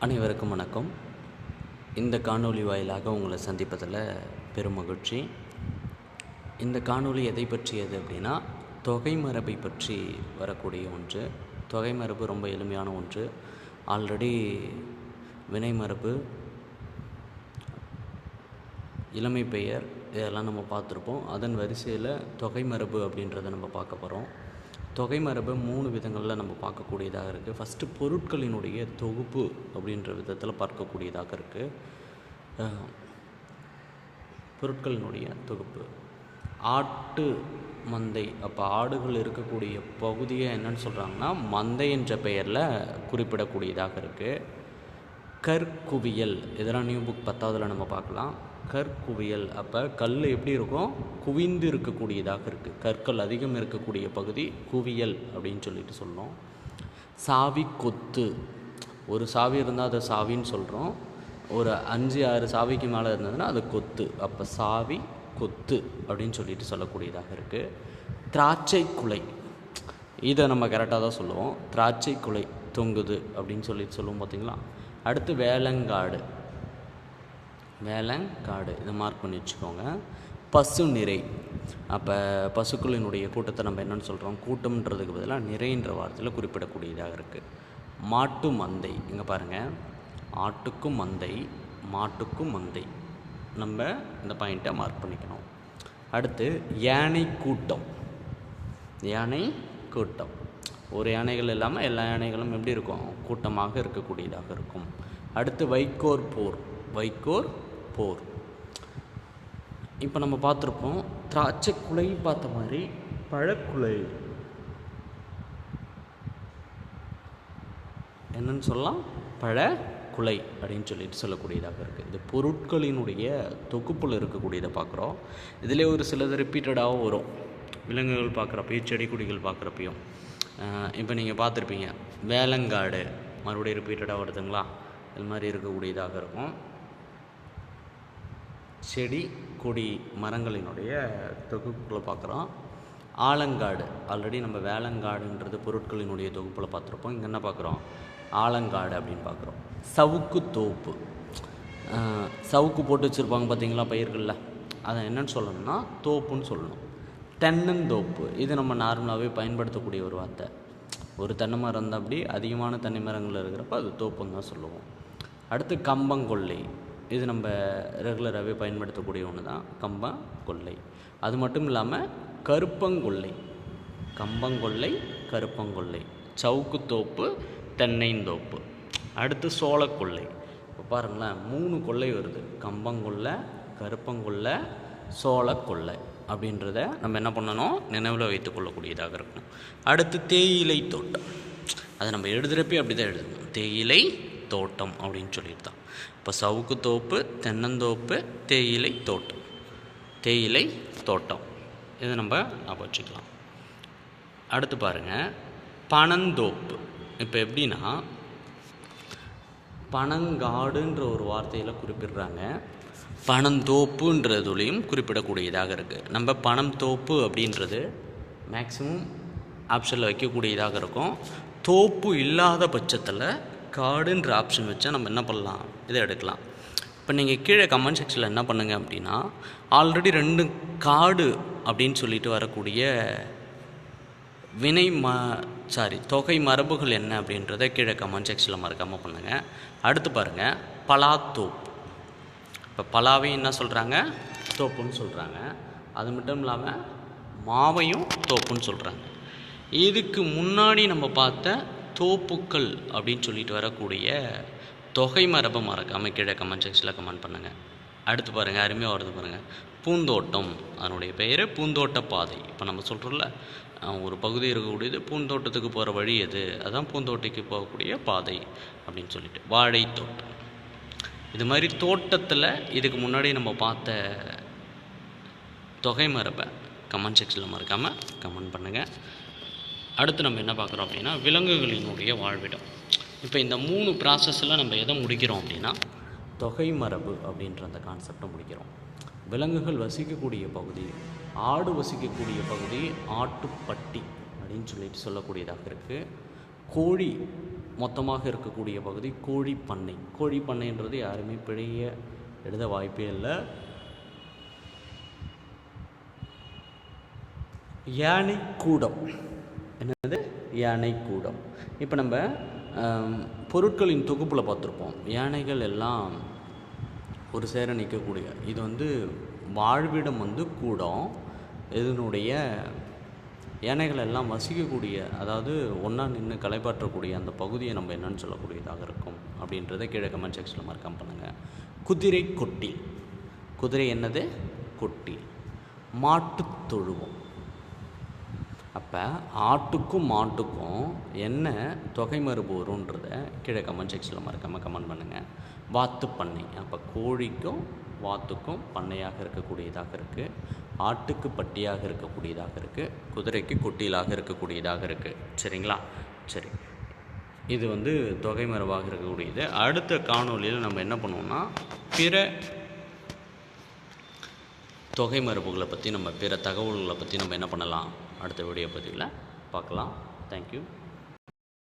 அனைவருக்கும் வணக்கம். இந்த காணொளி வாயிலாக உங்களை சந்திப்பதில் பெரும் மகிழ்ச்சி. இந்த காணொளி எதை பற்றியது அப்படின்னா தொகை மரபை பற்றி வரக்கூடிய ஒன்று. தொகை மரபு ரொம்ப எளிமையான ஒன்று. ஆல்ரெடி வினை மரபு இளமை பெயர் இதெல்லாம் நம்ம பார்த்துருப்போம். அதன் வரிசையில் தொகை மரபு அப்படின்றத நம்ம பார்க்க போகிறோம். தொகை மரபு மூணு விதங்களில் நம்ம பார்க்கக்கூடியதாக இருக்குது ஃபஸ்ட்டு பொருட்களினுடைய தொகுப்பு அப்படின்ற விதத்தில் பார்க்கக்கூடியதாக இருக்குது பொருட்களினுடைய தொகுப்பு. ஆட்டு மந்தை. அப்போ ஆடுகள் இருக்கக்கூடிய பகுதியை என்னன்னு சொல்கிறாங்கன்னா மந்தை என்ற பெயரில் குறிப்பிடக்கூடியதாக இருக்குது கற்குவியல். இதெல்லாம் நியூ புக் பத்தாவதில் நம்ம பார்க்கலாம். கற்குவியல். அப்போ கல் எப்படி இருக்கும்? குவிந்து இருக்கக்கூடியதாக இருக்குது கற்கள் அதிகம் இருக்கக்கூடிய பகுதி குவியல் அப்படின்னு சொல்லிட்டு சொல்கிறோம் சாவி கொத்து. ஒரு சாவி இருந்தால் அதை சாவின்னு சொல்கிறோம் ஒரு அஞ்சு ஆறு சாவிக்கு மேலே இருந்ததுன்னா அது கொத்து. அப்போ சாவி கொத்து அப்படின்னு சொல்லிட்டு சொல்லக்கூடியதாக இருக்குது திராட்சை குலை. இதை நம்ம கரெக்டாக தான் சொல்லுவோம். திராட்சை குலை தொங்குது அப்படின்னு சொல்லிட்டு சொல்லுவோம் பார்த்தீங்களா அடுத்து வேலங்காடு. வேலங்காடு இதை மார்க் பண்ணி வச்சுக்கோங்க. பசு நிறை. அப்போ பசுக்களினுடைய கூட்டத்தை நம்ம என்னென்னு சொல்கிறோம் கூட்டம்ன்றதுக்கு பதிலாக நிறைன்ற வார்த்தையில் குறிப்பிடக்கூடியதாக இருக்குது மாட்டு மந்தை. இங்கே பாருங்கள் ஆட்டுக்கும் மந்தை மாட்டுக்கும் மந்தை. நம்ம இந்த பாயிண்ட்டை மார்க் பண்ணிக்கணும். அடுத்து யானை கூட்டம். யானை கூட்டம். ஒரு யானைகள் இல்லாமல் எல்லா யானைகளும் எப்படி இருக்கும்? கூட்டமாக இருக்கக்கூடியதாக இருக்கும். அடுத்து வைக்கோர் போர். வைக்கோர் போர். இப்போ நம்ம பார்த்துருப்போம் திராட்சை குலை பார்த்த மாதிரி பழக்குலை. என்னன்னு சொல்லலாம்? பழ குலை அப்படின்னு சொல்லிட்டு சொல்லக்கூடியதாக இருக்குது இந்த பொருட்களினுடைய தொகுப்பில் இருக்கக்கூடியதை பார்க்குறோம். இதிலே ஒரு சிலது ரிப்பீட்டடாகவும் வரும். விலங்குகள் பார்க்குறப்பையும் செடி கொடிகள் பார்க்குறப்பையும். இப்போ நீங்கள் பார்த்துருப்பீங்க. வேலங்காடு மறுபடியும் ரிப்பீட்டடாக வருதுங்களா? இது மாதிரி இருக்கக்கூடியதாக இருக்கும். செடி கொடி மரங்களினுடைய தொகுப்புகளை பார்க்குறோம். ஆலங்காடு ஆல்ரெடி நம்ம வேலங்காடுன்றது பொருட்களினுடைய தொகுப்பில் பார்த்துருப்போம். இங்கே என்ன பார்க்குறோம்? ஆலங்காடு அப்படின்னு பார்க்குறோம். சவுக்கு தோப்பு. சவுக்கு போட்டு வச்சுருப்பாங்க பார்த்தீங்களா பயிர்களில். அதை என்னன்னு சொல்லணும்னா தோப்புன்னு சொல்லணும். தென்னந்தோப்பு இது நம்ம நார்மலாகவே பயன்படுத்தக்கூடிய ஒரு வார்த்தை. ஒரு தென்னை மரம் இருந்தால் அப்படி அதிகமான தென்னை மரங்கள் இருக்கிறப்ப அது தோப்புன்னு தான் சொல்லுவோம். அடுத்து கம்பங்கொல்லை இது நம்ம ரெகுலராகவே பயன்படுத்தக்கூடிய ஒன்று தான். கம்பங்கொல்லை அது மட்டும் இல்லாமல் கருப்பங்கொல்லை கம்பங்கொல்லை கருப்பங்கொல்லை சவுக்குத்தோப்பு தென்னைந்தோப்பு அடுத்து சோளக்கொல்லை இப்போ பாருங்களேன் மூணு கொள்ளை வருது. கம்பங்கொல்லை கருப்பங்கொல்லை சோளக்கொல்லை அப்படின்றத நம்ம என்ன பண்ணணும்? நினைவில் வைத்து கொள்ளக்கூடியதாக இருக்கும் அடுத்து தேயிலை தோட்டம். அதை நம்ம எழுதுகிறப்பே அப்படி தான் எழுதணும். தேயிலை தோட்டம் அப்படின்னு சொல்லியிருந்தான் இப்போ சவுக்கு தோப்பு தென்னந்தோப்பு தேயிலை தோட்டம். தேயிலை தோட்டம். இதை நம்ம ஞாபகம் வச்சுக்கலாம். அடுத்து பாருங்கள் பனந்தோப்பு. இப்போ எப்படின்னா பனங்காடுன்ற ஒரு வார்த்தையில் குறிப்பிடுறாங்க. பனந்தோப்புன்றதுலையும் குறிப்பிடக்கூடியதாக இருக்குது நம்ம பணம் தோப்பு அப்படின்றது மேக்ஸிமம் ஆப்ஷனில் வைக்கக்கூடியதாக இருக்கும். தோப்பு இல்லாத பட்சத்தில் காடுன்ற ஆப்ஷன் வச்சா நம்ம என்ன பண்ணலாம்? இதை எடுக்கலாம். இப்போ நீங்கள் கீழே கமெண்ட் செக்ஷனில் என்ன பண்ணுங்கள் அப்படின்னா ஆல்ரெடி ரெண்டு காடு அப்படின்னு சொல்லிட்டு வரக்கூடிய வினை ம சாரி தொகை மரபுகள் என்ன அப்படின்றத கீழே கமெண்ட் செக்ஷனில் மறக்காமல் பண்ணுங்கள் அடுத்து பாருங்கள் பலாத்தோப்பு. இப்போ பலாவையும் என்ன சொல்கிறாங்க தோப்புன்னு சொல்கிறாங்க அது மட்டும் இல்லாமல் மாவையும் தோப்புன்னு சொல்கிறாங்க இதுக்கு முன்னாடி நம்ம பார்த்த தோப்புக்கள் அப்படின்னு சொல்லிட்டு வரக்கூடிய தொகை மரபை மறக்காமல் கீழே கமெண்ட் செக்ஷனில் கமெண்ட் பண்ணுங்கள் அடுத்து பாருங்கள் அருமையாக வருது பாருங்கள் பூந்தோட்டம் அதனுடைய பெயர் பூந்தோட்ட பாதை இப்போ நம்ம சொல்கிறோம்ல ஒரு பகுதி இருக்கக்கூடியது பூந்தோட்டத்துக்கு போகிற வழி எது? அதுதான் பூந்தோட்டைக்கு போகக்கூடிய பாதை அப்படின்னு சொல்லிட்டு. வாழைத்தோட்டம் இது மாதிரி தோட்டத்தில் இதுக்கு முன்னாடி நம்ம பார்த்த தொகை மரபை கமெண்ட் செக்ஷனில் மறக்காமல் கமெண்ட் பண்ணுங்கள் அடுத்து நம்ம என்ன பார்க்குறோம் அப்படின்னா விலங்குகளினுடைய வாழ்விடம். இப்போ இந்த மூணு ப்ராசஸில் நம்ம எதை முடிக்கிறோம் அப்படின்னா தொகை மரபு அப்படின்ற அந்த கான்செப்டை முடிக்கிறோம். விலங்குகள் வசிக்கக்கூடிய பகுதி ஆடு வசிக்கக்கூடிய பகுதி ஆட்டுப்பட்டி அப்படின்னு சொல்லிட்டு சொல்லக்கூடியதாக இருக்குது கோழி மொத்தமாக இருக்கக்கூடிய பகுதி கோழிப்பண்ணை கோழிப்பண்ணைன்றது கோழி பண்ணைன்றது யாருமே பிழைய எழுத வாய்ப்பே இல்லை. யானை கூடம் என்னது? யானை கூடம் இப்போ நம்ம பொருட்களின் தொகுப்பில் பார்த்துருப்போம். யானைகள் எல்லாம் ஒரு சேர நிற்கக்கூடிய இது வந்து வாழ்விடம் வந்து கூடம். இதனுடைய யானைகள் எல்லாம் வசிக்கக்கூடிய அதாவது ஒன்றா நின்று களைப்பாற்றக்கூடிய அந்த பகுதியை நம்ம என்னன்னு சொல்லக்கூடியதாக இருக்கும் அப்படின்றத கீழே கமெண்ட் செக்ஷனில் மறக்காம பண்ணுங்கள் குதிரை கொட்டி. குதிரை என்னது? கொட்டி. மாட்டு தொழுவம். அப்போ ஆட்டுக்கும் மாட்டுக்கும் என்ன தொகை மறுப்பு வரும்ன்றத கீழே கமெண்ட் செக்ஷனில் மறக்காமல் கமெண்ட் பண்ணுங்கள் வாத்து பண்ணை. அப்போ கோழிக்கும் வாத்துக்கும் பண்ணையாக இருக்கக்கூடியதாக இருக்குது ஆட்டுக்கு பட்டியாக இருக்கக்கூடியதாக இருக்குது குதிரைக்கு கொட்டிலாக இருக்கக்கூடியதாக இருக்குது சரிங்களா? சரி. இது வந்து தொகை மரபாக இருக்கக்கூடியது. அடுத்த காணொலியில் நம்ம என்ன பண்ணுவோம்னா பிற தொகை மரபுகளை பற்றி நம்ம பிற தகவல்களை பற்றி நம்ம என்ன பண்ணலாம்? அடுத்த வீடியோ பதிவில் பார்க்கலாம். தேங்க்யூ